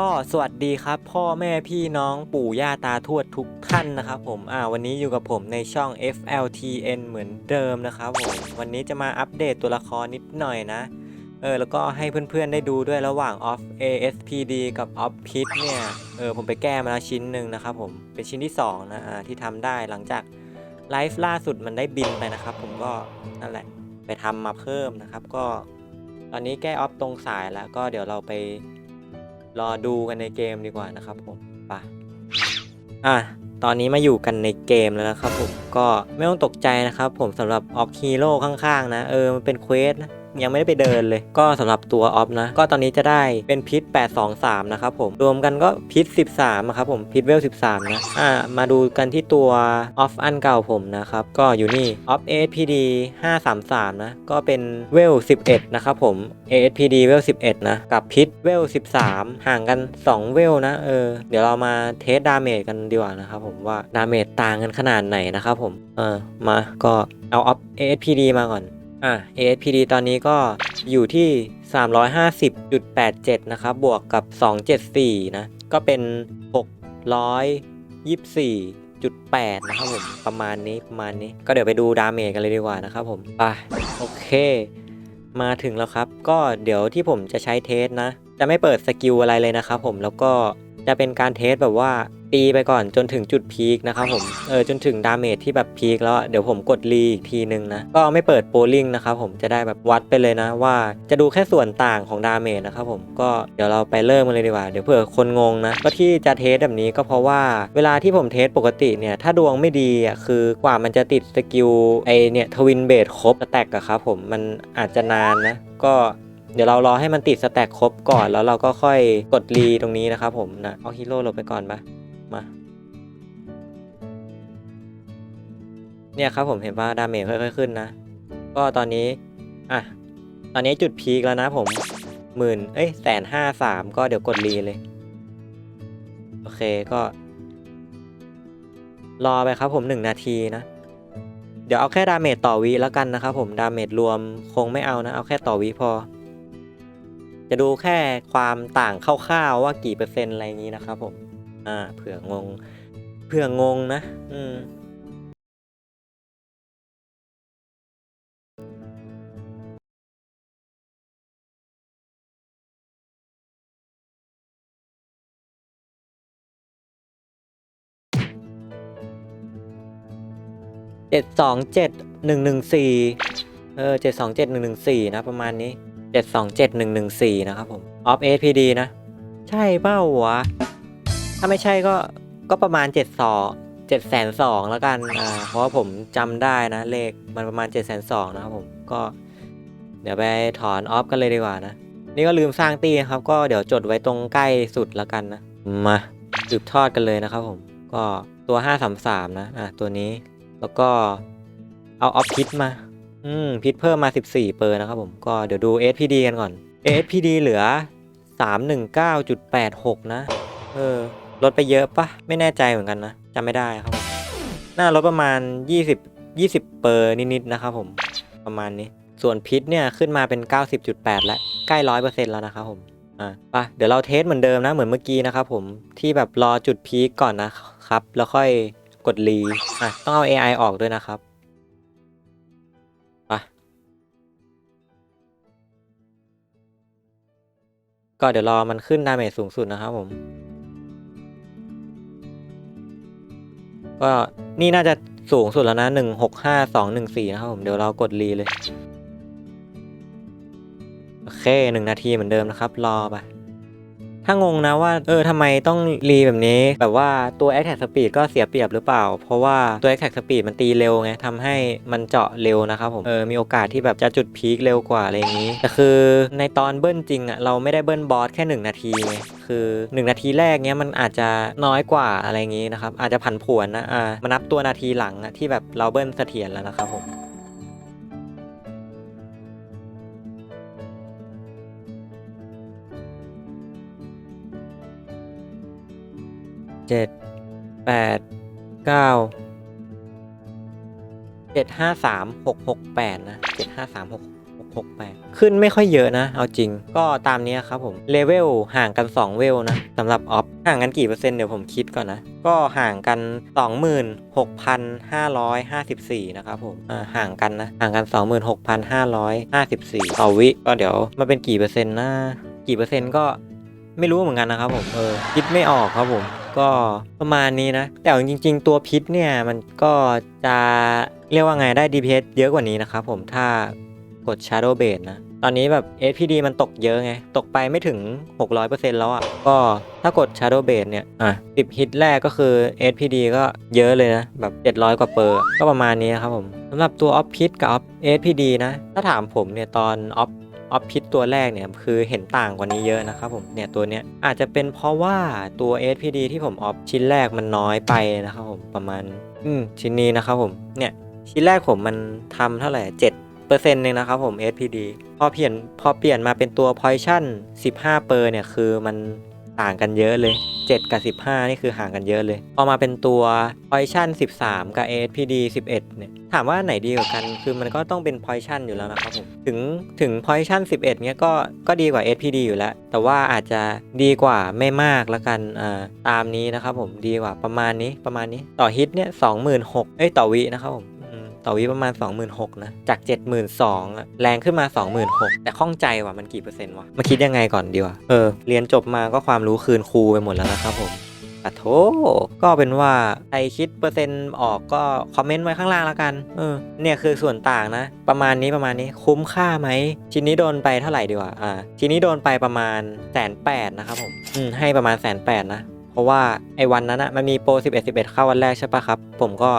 ก็สวัสดีครับ พ่อแม่พี่น้องปู่ย่าตาทวดทุกท่านนะครับผมอ่าวันนี้อยู่กับผมในช่อง FLTN เหมือนเดิมนะครับผมวันนี้จะมาอัปเดตตัวละครนิดหน่อยนะเออแล้วก็ให้เพื่อนๆได้ดูด้วยระหว่าง Off ASPD กับ Off Pit เนี่ยเออผมไปแก้มาแล้วชิ้นหนึ่งนะครับผมเป็นชิ้นที่สองนะอ่าที่ทำได้หลังจากไลฟ์ล่าสุดมันได้บินไปนะครับผมก็นั่นแหละไปทำมาเพิ่มนะครับก็ตอนนี้แก้ออฟตรงสายแล้วก็เดี๋ยวเราไป รอดูกันในเกมดีกว่านะครับผมไปอะตอนนี้มาอยู่กันในเกมแล้วนะครับผมก็ไม่ต้องตกใจนะครับผมสำหรับออกฮีโร่ข้างๆนะ เออมันเป็นเควสนะ ยังไม่ได้ไปเดินเลย ก็สำหรับตัวออฟนะ ก็ตอนนี้จะได้เป็นพิษ 823 นะครับผม รวมกันก็พิษ 13อะครับผม พิษเวล 13 นะ อ่า มาดูกันที่ตัวออฟอันเก่าผมนะครับ ก็อยู่นี่ออฟ ASPD 533 นะ ก็เป็นเวล 11 นะครับผม ASPD เวล 11 นะ กับพิษเวล 13 ห่างกัน 2 เวลนะ เออ เดี๋ยวเรามาเทสดาเมจกันดีกว่านะครับผมว่าดาเมจต่างกันขนาดไหนนะครับผม เออ มาก็เอาออฟ ASPD มาก่อน อะ ASPD ตอนนี้ก็อยู่ที่ 350.87 นะครับ บวกกับ 274 นะ ก็เป็น 624.8 นะครับผม ประมาณนี้ประมาณนี้ ก็เดี๋ยวไปดูดาเมจกันเลยดีกว่านะครับผมไปโอเค มาถึงแล้วครับ ก็เดี๋ยวที่ผมจะใช้เทสนะ จะไม่เปิดสกิลอะไรเลยนะครับผมแล้วก็จะเป็นการเทสแบบว่า ตีไปก่อนจนถึงจุดพีคนะครับผมเออจนถึงดาเมจที่แบบพีคแล้วเดี๋ยวผมกดรีอีกทีนึงนะก็ไม่เปิดโปลิงนะครับผมจะได้แบบวัดไปเลยนะว่าจะดูแค่ส่วนต่างของดาเมจนะครับผมก็เดี๋ยวเราไปเริ่มกันเลยดีกว่าเดี๋ยวเผื่อคนงงนะก็ที่จะเทสแบบนี้ก็เพราะว่าเวลาที่ผมเทสปกติเนี่ยถ้าดวงไม่ดีอะคือกว่ามันจะติดสกิลไอเนี่ยทวินเบดครบแตกอะครับผมมันอาจจะนานนะก็เดี๋ยวเรารอให้มันติดสแต็กครบก่อนแล้วเราก็ค่อยกดรีตรงนี้นะครับผมนะเอาฮีโร่ลงไปก่อนปะ มา เนี่ยครับผมเห็นว่าดาเมจค่อย ๆ ขึ้นนะ ก็ตอนนี้ อะ ตอนนี้จุดพีคแล้วนะผมหมื่นเอ้ยแสนห้าสามก็เดี๋ยวกดรีเลย โอเคก็ รอไปครับผมหนึ่งนาทีนะ เดี๋ยวเอาแค่ดาเมจต่อวิแล้วกันนะครับผมดาเมจรวมคงไม่เอานะ เอาแค่ต่อวิพอ จะดูแค่ความต่างคร่าวๆว่ากี่เปอร์เซ็นต์อะไรอย่างนี้นะครับผม อ่าเผื่องง เผื่องงนะ อืมเจ็ดสองเจ็ดหนึ่งหนึ่งสี่เออเจ็ดสองเจ็ดหนึ่งหนึ่งสี่นะประมาณนี้เจ็ดสองเจ็ดหนึ่งหนึ่งสี่นะครับผมออฟเอสพีดีนะ ใช่เปล่าวะ ถ้าไม่ใช่ก็ก็ประมาณเจ็ดสองเจ็ดแสนสองแล้วกันอ่าเพราะว่าผมจำได้นะเลขมันประมาณเจ็ดแสนสองนะครับผมก็ เดี๋ยวไปถอนออฟกันเลยดีกว่านะ นี่ก็ลืมสร้างตีนะครับ ก็เดี๋ยวจดไว้ตรงใกล้สุดแล้วกันนะมาสืบทอดกันเลยนะครับผมก็ตัว 533 นะอะตัวนี้แล้วก็เอาออฟพิษมา อืมพิษเพิ่มมา 14 เปอร์นะครับผมก็เดี๋ยวดู SPD กันก่อน SPD เหลือ 319.86 นะ เออ ลดไปเยอะปะไม่แน่ใจเหมือนกันนะจำไม่ได้ครับผมน่าลดประมาณ 20 20 เปอร์นิดๆนะครับผมประมาณนี้ ส่วนพิษเนี่ยขึ้นมาเป็น 90.8 แล้วใกล้100%แล้วนะครับผมอะไปเดี๋ยวเราเทสเหมือนเดิมนะเหมือนเมื่อกี้นะครับผมที่แบบรอจุดพีคก่อนนะครับ แล้วค่อยกดรีอะต้องเอา AI ออกด้วยนะครับไปก็เดี๋ยวรอมันขึ้นดาเมจสูงสุดนะครับผม ก็นี่น่าจะสูงสุดแล้วนะหนึ่งหกห้าสองหนึ่งสี่นะครับผม เดี๋ยวเรากดรีเลย โอเคหนึ่งนาทีเหมือนเดิมนะครับ รอไป ถ้างงนะว่าเออทำไมต้องรีแบบนี้ แบบว่าตัว Attack Speed ก็เสียเปรียบหรือเปล่า เพราะว่าตัว Attack Speed มันตีเร็วไงทำให้มันเจาะเร็วนะครับผมเออมีโอกาสที่แบบจะจุดพีคเร็วกว่าอะไรอย่างนี้แต่คือในตอนเบิ้ลจริงอะเราไม่ได้เบิ้ลบอสแค่ 1 นาทีไงคือ 1 นาทีแรกเนี้ยมันอาจจะน้อยกว่าอะไรอย่างนี้นะครับอาจจะผันผวนนะอ่ามานับตัวนาทีหลังอะที่แบบเราเบิ้ลเสถียรแล้วนะครับผม เจ็ดแปดเก้าเจ็ดห้าสามหกหกแปดนะเจ็ดห้าสามหกหก68ขึ้นไม่ค่อยเยอะนะ เอาจริง ก็ตามนี้ครับผมเลเวลห่างกัน2เวลนะสำหรับออฟห่างกันกี่เปอร์เซ็นต์เดี๋ยวผมคิดก่อนนะ ก็ห่างกัน 26,554 นะครับผมอ่าห่างกันนะ ห่างกัน 26,554ต่อวิก็เดี๋ยวมาเป็นกี่เปอร์เซ็นต์นะ กี่เปอร์เซ็นต์ก็ไม่รู้เหมือนกันนะครับผมเออคิดไม่ออกครับผม ก็ประมาณนี้นะ แต่จริง ๆ ตัวพิษเนี่ยมันก็จะเรียกว่าไงได้ DPS เยอะกว่านี้นะครับผมถ้ากด Shadow Base นะ ตอนนี้แบบ SPD มันตกเยอะไง ตกไปไม่ถึง 600%แล้วอะ ก็ถ้ากด Shadow Base เนี่ย อะ10ฮิตแรกก็คือ SPD ก็เยอะเลยนะ แบบ 700 กว่าเปอร์ ก็ประมาณนี้นครับผมสำหรับตัว Off Pit กับ Off SPD นะ ถ้าถามผมเนี่ย ตอน Off อ ออฟพิทตัวแรกเนี่ยคือเห็นต่างกว่านี้เยอะนะครับผมเนี่ยตัวเนี้ยอาจจะเป็นเพราะว่าตัว SPD ที่ผมออฟชิ้นแรกมันน้อยไปนะครับผมประมาณอืมชิ้นนี้นะครับผมเนี่ยชิ้นแรกผมมันทำเท่าไหร่เจ็ดเปอร์เซ็นต์เองนะครับผม SPD พอเปลี่ยนพอเปลี่ยนมาเป็นตัว Poison 15เปอร์เนี่ยคือมัน ต่างกันเยอะเลย 7 กับ 15 นี่คือห่างกันเยอะเลย พอมาเป็นตัว Poison 13 กับ SPD 11 เนี่ย ถามว่าไหนดีกว่ากัน คือมันก็ต้องเป็น Poison อยู่แล้วนะครับผม ถึงถึง Poison 11 เนี้ยก็ก็ดีกว่า SPD อยู่แล้ว แต่ว่าอาจจะดีกว่าไม่มากละกันอ่าตามนี้นะครับผม ดีกว่าประมาณนี้ประมาณนี้ ต่อฮิตเนี่ย26,000เอ้ยต่อวินะครับผม ต่อวิประมาณ 26,000นะ จาก 72,000อะแรงขึ้นมา 26,000 แต่ข้องใจว่ามันกี่เปอร์เซ็นต์วะ มาคิดยังไงก่อนดีวะ เออ เรียนจบมาก็ความรู้คืนครูไปหมดแล้วนะครับผมอะโถก็เป็นว่าใครคิดเปอร์เซ็นต์ออกก็คอมเมนต์ไว้ข้างล่างแล้วกัน เออ เนี่ยคือส่วนต่างนะ ประมาณนี้ประมาณนี้คุ้มค่าไหม ชิ้นนี้โดนไปเท่าไหร่ดีวะ อ่า ชิ้นนี้โดนไปประมาณแสนแปดนะครับผม อืม ให้ประมาณแสนแปดนะ เพราะว่าไอ้วันนั้นอะมันมีโปร 11 11 เข้าวันแรกใช่ปะครับ ผมก็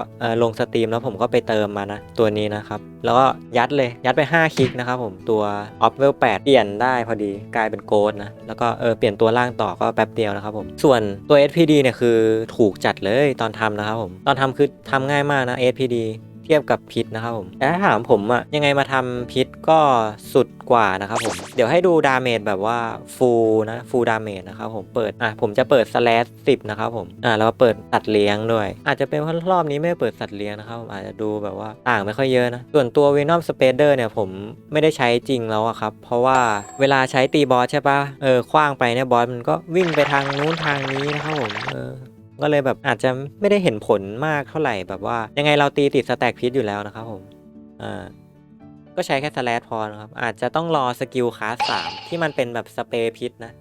ลงสตรีมแล้วผมก็ไปเติมมานะ ตัวนี้นะครับ แล้วก็ยัดเลยยัดไป 5 คลิกนะครับผมตัว o f f l 8เปลี่ยนได้พอดีกลายเป็นโกดนะ แล้วก็เออเปลี่ยนตัวล่างต่อก็แป๊บเดียวนะครับผม ส่วนตัว SPD เนี่ยคือถูกจัดเลยตอนทำนะครับผมตอนทำคือทำง่ายมากนะ SPD เทียบกับพิษนะครับผมแต่ถ้าถามผมอะยังไงมาทำพิษก็สุดกว่านะครับผม เดี๋ยวให้ดูดาเมจแบบว่าฟูลนะฟูลดาเมจนะครับผมเปิดอะผมจะเปิดสแลสสิบนะครับผมอะแล้วเปิดสัตว์เลี้ยงด้วย อาจจะเป็นเพราะรอบนี้ไม่เปิดสัตว์เลี้ยงนะครับผมอาจจะดูแบบว่าต่างไม่ค่อยเยอะนะ ส่วนตัว Venom Spider เนี่ยผมไม่ได้ใช้จริงแล้วอะครับ เพราะว่าเวลาใช้ตีบอสใช่ปะเออคว้างไปเนี่ยบอสมันก็วิ่งไปทางนู้นทางนี้นะครับผมเออ ก็เลยแบบอาจจะไม่ได้เห็นผลมากเท่าไหร่แบบว่า ยังไงเราตีติดสแต็กพิษอยู่แล้วนะครับผมอ่าก็ใช้แค่สแลดพอนะครับ อาจจะต้องรอสกิลคาสสามที่มันเป็นแบบสเปรย์พิษนะ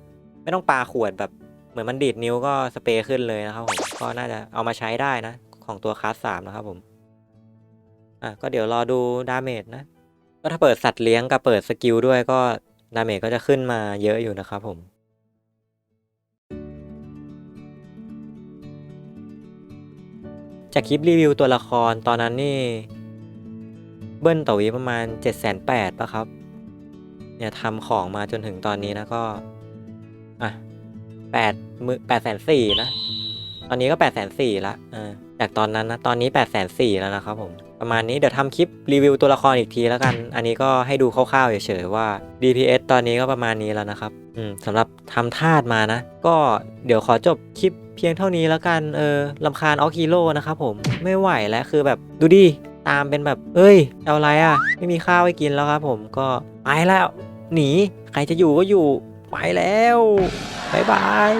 ไม่ต้องปาขวดแบบเหมือนมันดีดนิ้วก็สเปรย์ขึ้นเลยนะครับผมก็น่าจะเอามาใช้ได้นะ ของตัวคาสสามนะครับผมอะก็เดี๋ยวรอดูดาเมจนะ ก็ถ้าเปิดสัตว์เลี้ยงกับเปิดสกิลด้วยก็ดาเมจก็จะขึ้นมาเยอะอยู่นะครับผม จากคลิปรีวิวตัวละครตอนนั้นนี่ เบิ้ลต่อวีประมาณ 7 8 0 0 0ป่ะครับ เนี่ยทำของมาจนถึงตอนนี้นะก็ อะแปดมือแปดแสนสี่นะ ตอนนี้ก็แปดแสนสี่ละอ่าจากตอนนั้นนะ ตอนนี้แปดแสนสี่แล้วนะครับผม ประมาณนี้เดี๋ยวทำคลิปรีวิวตัวละครอีกทีแล้วกัน อันนี้ก็ให้ดูคร่าวๆเฉยๆว่า DPS ตอนนี้ก็ประมาณนี้แล้วนะครับอืมสำหรับทำธาตุมานะ ก็เดี๋ยวขอจบคลิปเพียงเท่านี้แล้วกันเออลำคาญออกฮีโร่นะครับผมไม่ไหวแล้วคือแบบดูดิตามเป็นแบบเอ้ยเอาอะไรอะ ไม่มีข้าวให้กินแล้วครับผมก็ไปแล้ว หนี ใครจะอยู่ก็อยู่ ไปแล้ว บ๊ายบาย